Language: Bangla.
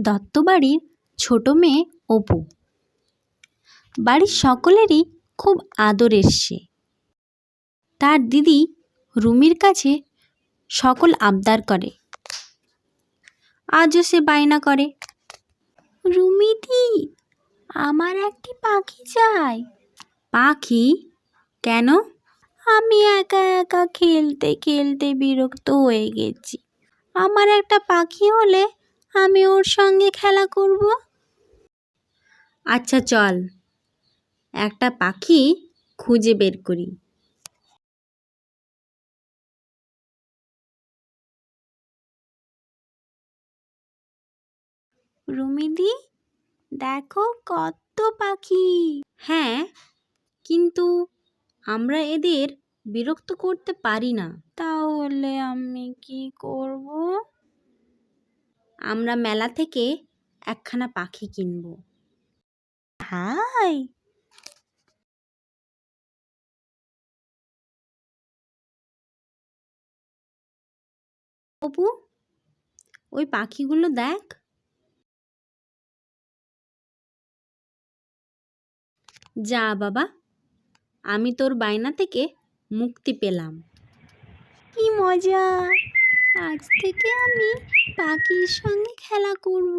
দত্তবাড়ির ছোট মেয়ে অপু। বাড়ির সকলেরই খুব আদরের সে। তার দিদি রুমির কাছে সকল আবদার করে। আজও সে বায়না করে রুমিদি আমার একটি পাখি চাই। পাখি? কেন? আমি একা একা খেলতে খেলতে বিরক্ত হয়ে গেছি। আমার একটা পাখি হলে আমি ওর সঙ্গে খেলা করব? আচ্ছা চল। একটা পাখি খুঁজে বের করি। রুমিদি, দেখো কত পাখি। হ্যাঁ কিন্তু আমরা এদের বিরক্ত করতে পারি না। তাহলে আমি কি করব? আমরা মেলা থেকে একখানা পাখি কিনব। হাই! অপু ওই পাখিগুলো দেখ। যা বাবা আমি তোর বায়না থেকে মুক্তি পেলাম। কি মজা! আজ থেকে আমি পাখির সঙ্গে খেলা করব।